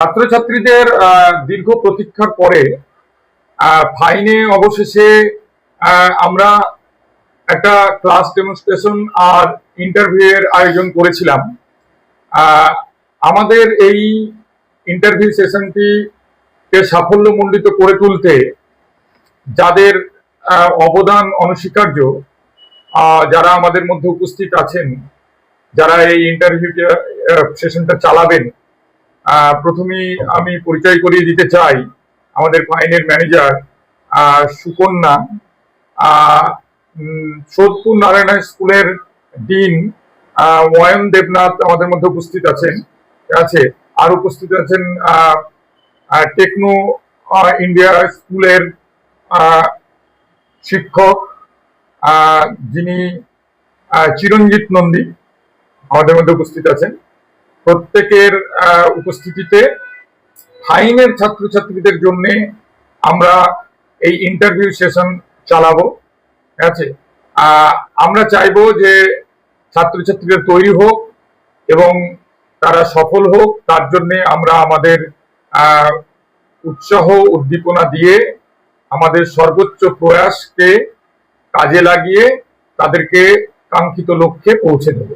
ছাত্রছাত্রীদের দীর্ঘ প্রতীক্ষার পরে ফাইনে অবশেষে আমরা একটা ক্লাস ডেমনস্ট্রেশন আর ইন্টারভিউ এর আয়োজন করেছিলাম। আমাদের এই ইন্টারভিউ সেশনটি কে সাফল্যমণ্ডিত করে তুলতে যাদের অবদান অনস্বীকার্য যারা আমাদের মধ্যে উপস্থিত আছেন, যারা এই ইন্টারভিউ সেশনটা চালাবেন আহ, প্রথমেই আমি পরিচয় করিয়ে দিতে চাই আমাদের ফাইনের ম্যানেজার সুকন্যা। সোদপুর নারায়ণ স্কুলের ডিন ওয়ন দেবনাথ আমাদের মধ্যে উপস্থিত আছেন। আছে আর উপস্থিত আছেন টেকনো ইন্ডিয়া স্কুলের শিক্ষক যিনি চিরঞ্জিত নন্দী আমাদের মধ্যে উপস্থিত আছেন। প্রত্যেকের উপস্থিতিতে ফাইনের ছাত্রছাত্রীদের জন্য আমরা এই ইন্টারভিউ সেশন চালাবো, ঠিক আছে? আমরা চাইব যে ছাত্রছাত্রীরা তৈরি হোক এবং তারা সফল হোক, তার জন্য আমরা আমাদের উৎসাহ, উদ্দীপনা দিয়ে আমাদের সর্বোচ্চ প্রয়াসকে কাজে লাগিয়ে তাদেরকে কাঙ্ক্ষিত লক্ষ্যে পৌঁছে দেবো।